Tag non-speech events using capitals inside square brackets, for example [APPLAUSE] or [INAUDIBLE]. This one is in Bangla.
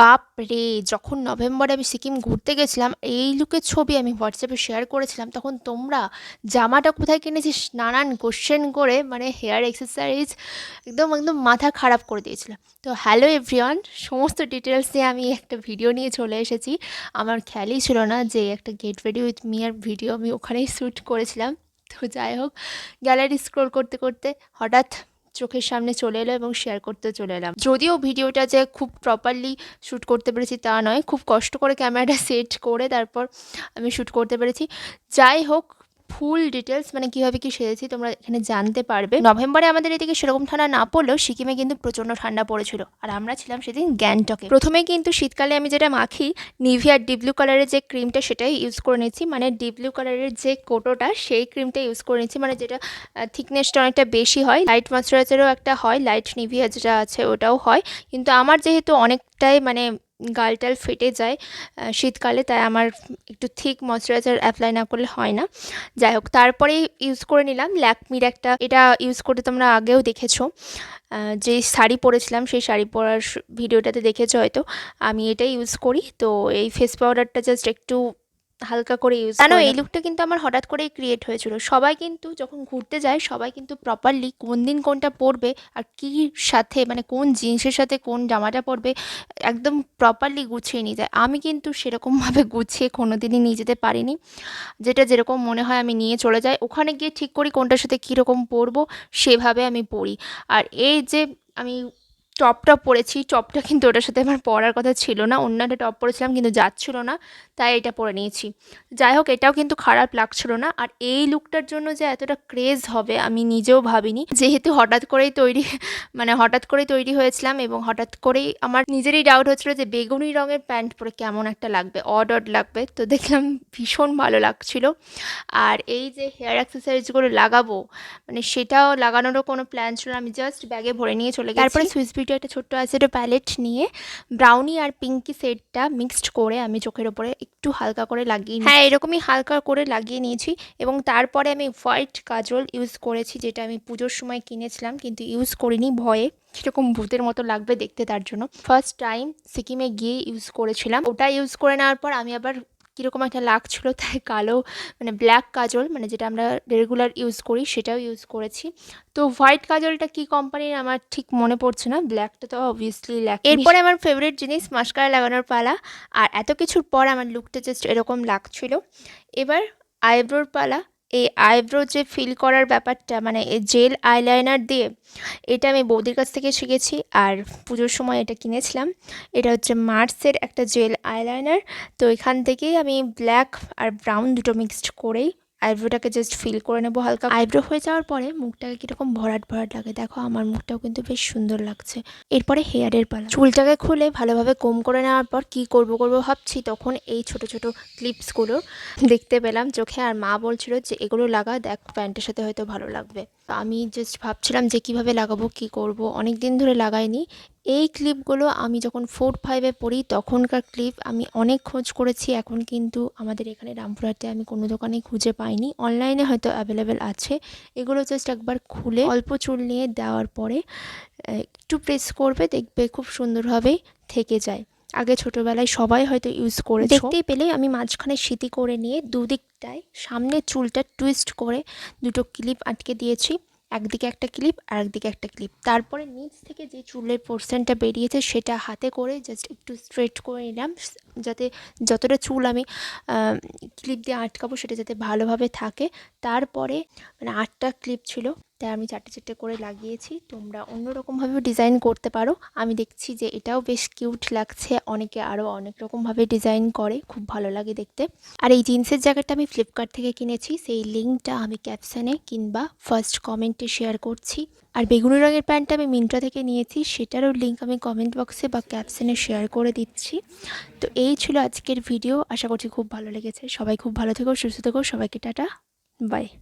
বাপ রে যখন নভেম্বরে আমি সিকিম ঘুরতে গেছিলাম, এই লুকের ছবি আমি হোয়াটসঅ্যাপে শেয়ার করেছিলাম, তখন তোমরা জামাটা কোথায় কিনেছিস নানান কোশ্চেন করে মানে হেয়ার এক্সারসাইজ একদম একদম মাথা খারাপ করে দিয়েছিল। তো হ্যালো এভরিওয়ান সমস্ত ডিটেলস নিয়ে আমি একটা ভিডিও নিয়ে চলে এসেছি। আমার খেয়ালই ছিল না যে একটা গেট রেডি উইথ মিয়ার ভিডিও আমি ওখানেই শ্যুট করেছিলাম। তো যাই হোক গ্যালারি স্ক্রোল করতে করতে হঠাৎ চোখের সামনে চলে এলো এবং শেয়ার করতে চলে এলাম। যদিও ভিডিওটা যে খুব প্রপারলি শ্যুট করতে পেরেছি তা নয়, খুব কষ্ট করে ক্যামেরাটা সেট করে তারপর আমি শ্যুট করতে পেরেছি। যাই হোক ফুল ডিটেলস মানে কীভাবে কী সেরেছি তোমরা এখানে জানতে পারবে। নভেম্বরে আমাদের এদিকে সেরকম ঠান্ডা না পড়লেও সিকিমে কিন্তু প্রচণ্ড ঠান্ডা পড়েছিল। আর আমরা ছিলাম সেদিন গ্যাংটকে। প্রথমে কিন্তু শীতকালে আমি যেটা মাখি নিভিয়ার ডিপ ব্লু কালারের যে ক্রিমটা সেটাই ইউজ করে নিয়েছি। মানে ডিপ ব্লু কালারের যে কোটোটা, সেই ক্রিমটা ইউজ করে নিয়েছি। মানে যেটা থিকনেসটা অনেকটা বেশি হয়। লাইট ময়শ্চারাইজারও একটা হয়, লাইট নিভিয়া যেটা আছে ওটাও হয়। কিন্তু আমার যেহেতু অনেকটাই মানে গালটাল ফেটে যায় শীতকালে তাই আমার একটু থিক ময়শ্চারাইজার অ্যাপ্লাই না করলে হয় না। যাই হোক তারপরে ইউজ করে নিলাম ল্যাকমির একটা, এটা ইউজ করতে তোমরা আগেও দেখেছ। যে শাড়ি পরেছিলাম, সেই শাড়ি পরার ভিডিওটাতে দেখেছ হয়তো, আমি এটাই ইউজ করি। তো এই ফেস পাউডারটা জাস্ট একটু হালকা করে ইউজ কেন এই লুকটা কিন্তু আমার হঠাৎ করেই ক্রিয়েট হয়েছিল। সবাই কিন্তু যখন ঘুরতে যায় সবাই কিন্তু প্রপারলি কোন দিন কোনটা পরবে আর কী সাথে মানে কোন জিন্সের সাথে কোন জামাটা পরবে একদম প্রপারলি গুছিয়ে নিয়ে যায় আমি কিন্তু সেরকমভাবে গুছিয়ে কোনো দিনই নিয়ে যেতে পারিনি। যেটা যেরকম মনে হয় আমি নিয়ে চলে যাই ওখানে গিয়ে ঠিক করি কোনটার সাথে কীরকম পরবো সেভাবে আমি পরি। আর এই যে আমি টপটা পরেছি, টপটা কিন্তু ওটার সাথে আমার পরার কথা ছিল না, অন্য একটা টপ পরেছিলাম কিন্তু যাচ্ছিল না, তাই এটা পরে নিয়েছি। যাই হোক, এটাও কিন্তু খারাপ লাগছিল না, আর এই লুকটার জন্য যে এতটা ক্রেজ হবে আমি নিজেও ভাবিনি। যেহেতু হঠাৎ করেই তৈরি মানে হঠাৎ করেই তৈরি হয়েছিলাম এবং হঠাৎ করেই আমার নিজেরই ডাউট হচ্ছিল যে বেগুনি রঙের প্যান্ট পরে কেমন একটা লাগবে অড অড লাগবে, তো দেখলাম ভীষণ ভালো লাগছিল। আর এই যে হেয়ার অ্যাক্সেসারিজগুলো লাগাবো মানে সেটাও লাগানোরও কোনো প্ল্যান ছিল আমি জাস্ট ব্যাগে ভরে নিয়ে চলে গেছি। তারপরে সুইচ বিউটি একটা ছোট্ট আইশ্যাডো প্যালেট নিয়ে ব্রাউনি আর পিঙ্কি সেটটা মিক্সড করে আমি চোখের ওপরে একটু হালকা করে লাগিয়ে হ্যাঁ এরকমই হালকা করে লাগিয়ে নিয়েছি এবং তারপরে আমি হোয়াইট কাজল ইউজ করেছি, যেটা আমি পুজোর সময় কিনেছিলাম, কিন্তু ইউজ করিনি ভয়ে। সেরকম ভূতের মতো লাগবে দেখতে তার জন্য। ফার্স্ট টাইম সিকিমে গিয়ে ইউজ করেছিলাম। ওটা ইউজ করে নেওয়ার পর আমি আবার কীরকম একটা লাগছিল, [LAUGHS] তাই কালো মানে ব্ল্যাক কাজল মানে যেটা আমরা রেগুলার ইউজ করি, সেটাও ইউজ করেছি। তো হোয়াইট কাজলটা কী কোম্পানির আমার ঠিক মনে পড়ছে না ব্ল্যাকটা তো অবভিয়াসলি ল্যাক এরপরে আমার ফেভারিট জিনিস মাস্কারা লাগানোর পালা, আর এত কিছুর পর আমার লুকটা জাস্ট এরকম লাগছিল। এবার আইব্রোর পালা এই আইব্রো যে ফিল করার ব্যাপারটা মানে এই জেল আইলাইনার দিয়ে, এটা আমি বৌদির কাছ থেকে শিখেছি আর পুজোর সময় এটা কিনেছিলাম। এটা হচ্ছে মার্সের একটা জেল আইলাইনার। তো এখান থেকেই আমি ব্ল্যাক আর ব্রাউন দুটো মিক্সড করেই আইব্রোটাকে জাস্ট ফিল করে নেব হালকা। আইব্রো হয়ে যাওয়ার পরে মুখটাকে কীরকম ভরাট ভরাট লাগে, দেখো আমার মুখটাও কিন্তু বেশ সুন্দর লাগছে। এরপরে হেয়ারের পালা। চুলটাকে খুলে ভালোভাবে কম করে নেওয়ার পর কি করব করব ভাবছি, তখন এই ছোট ছোট ক্লিপসগুলো দেখতে পেলাম চোখে, আর মা বলছিল যে এগুলো লাগা, দেখ প্যান্টের সাথে হয়তো ভালো লাগবে। আমি জাস্ট ভাবছিলাম যে কীভাবে লাগাবো, কি করব অনেক দিন ধরে লাগাইনি। এই ক্লিপগুলো আমি যখন ফোর ফাইভে পড়ি, তখনকার ক্লিপ আমি অনেক খোঁজ করেছি, এখন কিন্তু আমাদের এখানে রামপুরহাটে আমি কোনো দোকানে খুঁজে পাইনি। অনলাইনে হয়তো অ্যাভেলেবেল আছে। এগুলো জাস্ট একবার খুলে অল্প চুল নিয়ে দেওয়ার পরে একটু প্রেস করবে, দেখবে খুব সুন্দরভাবেই থেকে যায়। আগে ছোটোবেলায় সবাই হয়তো ইউজ করে দেখতেই পেলে, আমি মাঝখানে স্মৃতি করে নিয়ে দুদিকটায় সামনের চুলটা টুইস্ট করে দুটো ক্লিপ আটকে দিয়েছি, একদিকে একটা ক্লিপ আর একদিকে একটা ক্লিপ তারপরে নিচ থেকে যে চুলের পোর্শনটা বেরিয়েছে সেটা হাতে করে জাস্ট একটু স্ট্রেট করে নিলাম, যাতে যতটা চুল আমি ক্লিপ দিয়ে আটকাবো সেটা যাতে ভালোভাবে থাকে। তারপরে মানে আটটা ক্লিপ ছিল, তাই আমি চারটে চারটে করে লাগিয়েছি। তোমরা অন্যরকমভাবেও ডিজাইন করতে পারো। আমি দেখছি যে এটাও বেশ কিউট লাগছে। অনেকে আরও অনেক রকমভাবে ডিজাইন করে। খুব ভালো লাগে দেখতে। আর এই জিন্সের জ্যাকেটটা আমি ফ্লিপকার্ট থেকে কিনেছি। সেই লিঙ্কটা আমি ক্যাপশানে কিংবা ফার্স্ট কমেন্টে শেয়ার করছি। আর বেগুনি রঙের প্যান্টটা আমি মিন্ট্রা থেকে নিয়েছি। সেটারও লিঙ্ক আমি কমেন্ট বক্সে বা ক্যাপশানে শেয়ার করে দিচ্ছি। তো এই ছিল আজকের ভিডিও আশা করছি খুব ভালো লেগেছে। সবাই খুব ভালো থেকো, সুস্থ থেকো। সবাইকে টাটা। Bye.